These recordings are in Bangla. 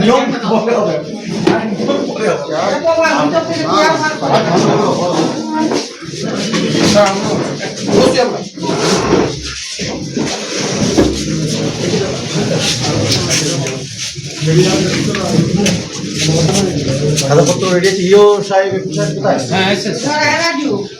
নিয়ম বলে হবে খাতাপত্র কোথায়? হ্যাঁ, হ্যাঁ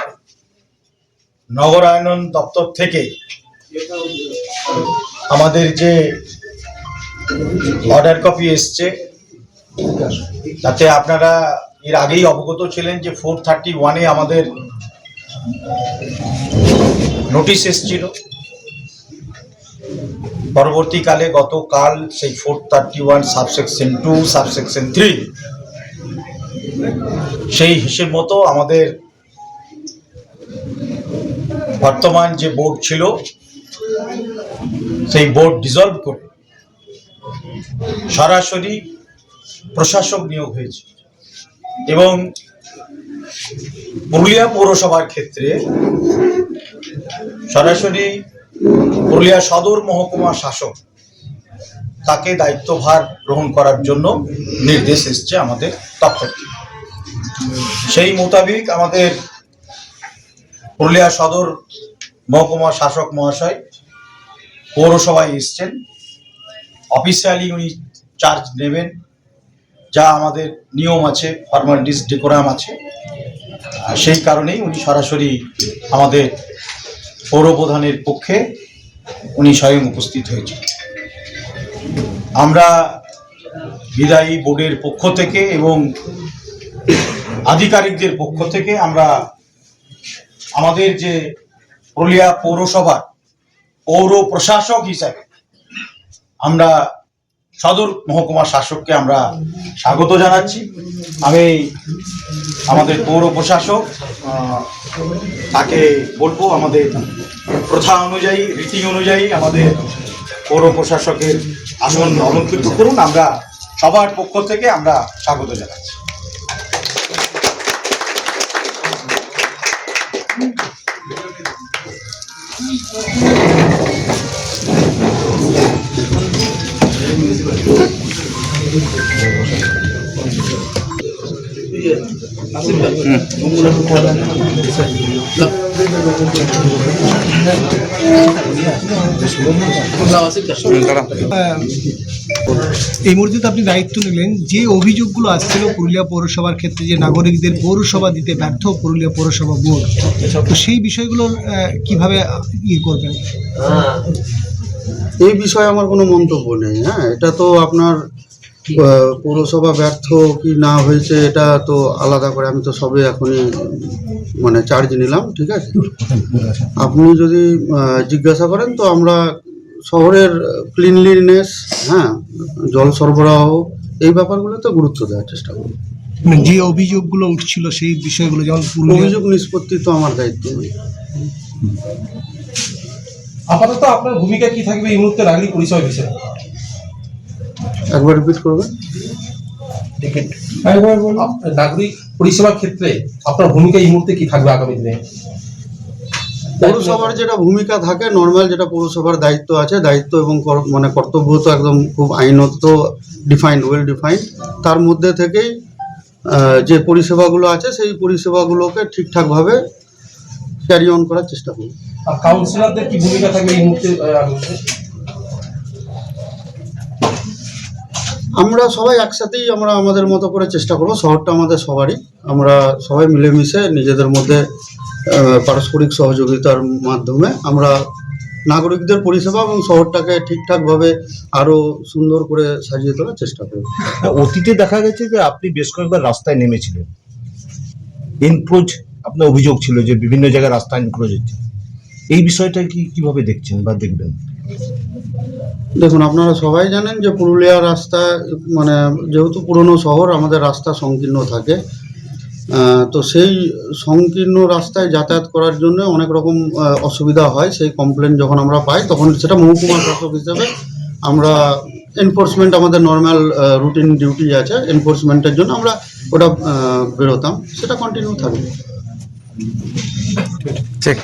নগরায়নন দপ্তর থেকে আমাদের যে অর্ডার কপি এসছে, তাতে আপনারা এর আগেই অবগত ছিলেন যে ফোর থার্টি ওয়ানে আমাদের নোটিশ এসছিল। পরবর্তীকালে গতকাল সেই four thirty one subsection two subsection three সেই হিসেব মতো আমাদের বর্তমান যে বোর্ড ছিল, সেই বোর্ড ডিজলভ করে সরাসরি প্রশাসক নিয়োগ হয়েছে। এবং পুরুলিয়া পৌরসভার ক্ষেত্রে সরাসরি পুরুলিয়া সদর মহকুমা শাসক তাকে দায়িত্বভার গ্রহণ করার জন্য নির্দেশ এসছে আমাদের থেকে। সেই মোতাবেক আমাদের পুরুলিয়া সদর মহকুমা শাসক মহাশয় পৌরসভায় এসছেন। অফিসিয়ালি উনি চার্জ নেবেন। যা আমাদের নিয়ম আছে ফর্মালিটিস ডেকোরাম আছে। সেই কারণেই উনি সরাসরি আমাদের পৌরপ্রধানের পক্ষে উনি স্বয়ং উপস্থিত হয়েছেন। আমরা বিদায়ী বোর্ডের পক্ষ থেকে এবং আধিকারিকদের পক্ষ থেকে আমরা আমাদের যে পুরুলিয়া পৌরসভার পৌর প্রশাসক হিসাবে আমরা সদর মহকুমা শাসককে আমরা স্বাগত জানাচ্ছি। আমি আমাদের পৌর প্রশাসক তাকে বলব আমাদের প্রথা অনুযায়ী, রীতি অনুযায়ী আমাদের পৌর প্রশাসকের আসন অলঙ্কৃত করুন। আমরা সবার পক্ষ থেকে আমরা স্বাগত জানাচ্ছি। ハハハハ! এই মুহূর্তে আপনি দায়িত্ব নিলেন যে অভিযোগগুলো আসছিল পুরুলিয়া পৌরসভার ক্ষেত্রে যে নাগরিকদের পৌরসভা দিতে ব্যর্থ পুরুলিয়া পৌরসভা বোর্ড, তো সেই বিষয়গুলো কীভাবে ইয়ে করবেন? এই বিষয়ে আমার কোনো মন্তব্য নেই হ্যাঁ? এটা তো আপনার পৌরসভা ব্যর্থ কি না হয়েছে এটা তো আলাদা করে আমি তো সবে এখনই মানে চার্জ নিলাম ঠিক আছে? আপনি যদি জিজ্ঞাসা করেন তো আমরা শহরের ক্লিনলিনেস হ্যাঁ জল সরবরাহ এই ব্যাপারগুলোতে গুরুত্ব দেওয়ার চেষ্টা করব। মানে যে অভিযোগগুলো উঠছিল সেই বিষয়গুলো যেমন অভিযোগ নিষ্পত্তি তো আমার দায়িত্ব। নেই আপাতত আপনার ভূমিকা কি থাকবে এই মুহূর্তে নাগরিক পরিষেবা বিষয়ে? একবার রিপিট করবেন? নাগরিক পরিষেবার ক্ষেত্রে আপনার ভূমিকা এই মুহূর্তে কি থাকবে আগামী দিনে? পৌরসভার যেটা ভূমিকা থাকে নর্মাল যেটা পৌরসভার দায়িত্ব আছে দায়িত্ব এবং কর- মানে কর্তব্য তো একদম খুব আইনত ডিফাইন্ড ওয়েল ডিফাইন্ড তার মধ্যে থেকেই যে পরিষেবাগুলো আছে সেই পরিষেবাগুলোকে ঠিকঠাকভাবে ক্যারি অন করার চেষ্টা করব। কাউন্সিলরদের কি ভূমিকা থাকবে এই মুহূর্তে আহ, আগামী দিনে? আমরা সবাই একসাথেই আমরা আমাদের মতো করে চেষ্টা করব। শহরটা আমাদের সবারই। আমরা সবাই মিলেমিশে নিজেদের মধ্যে পারস্পরিক সহযোগিতার মাধ্যমে আমরা নাগরিকদের পরিষেবা এবং শহরটাকে ঠিকঠাকভাবে আরও সুন্দর করে সাজিয়ে তোলার চেষ্টা করব। অতীতে দেখা গেছে যে আপনি বেশ কয়েকবার রাস্তায় নেমেছিলেন। এনক্রোচ আপনার অভিযোগ ছিল যে বিভিন্ন জায়গায় রাস্তা এনক্রোচ হচ্ছে। এই বিষয়টা কি কীভাবে দেখছেন বা দেখবেন? দেখুন, আপনারা সবাই জানেন যে পুরুলিয়া রাস্তা মানে যেহেতু পুরনো শহর, আমাদের রাস্তা সংকীর্ণ থাকে। তো সেই সংকীর্ণ রাস্তায় যাতায়াত করার জন্য অনেক রকম অসুবিধা হয়। সেই কমপ্লেন যখন আমরা পাই, তখন সেটা মহকুমা শাসক হিসাবে আমরা এনফোর্সমেন্ট আমাদের নর্মাল রুটিন ডিউটি আছে এনফোর্সমেন্টের জন্য আমরা ওটা বেরোতাম। সেটা কন্টিনিউ থাকবে ঠিক।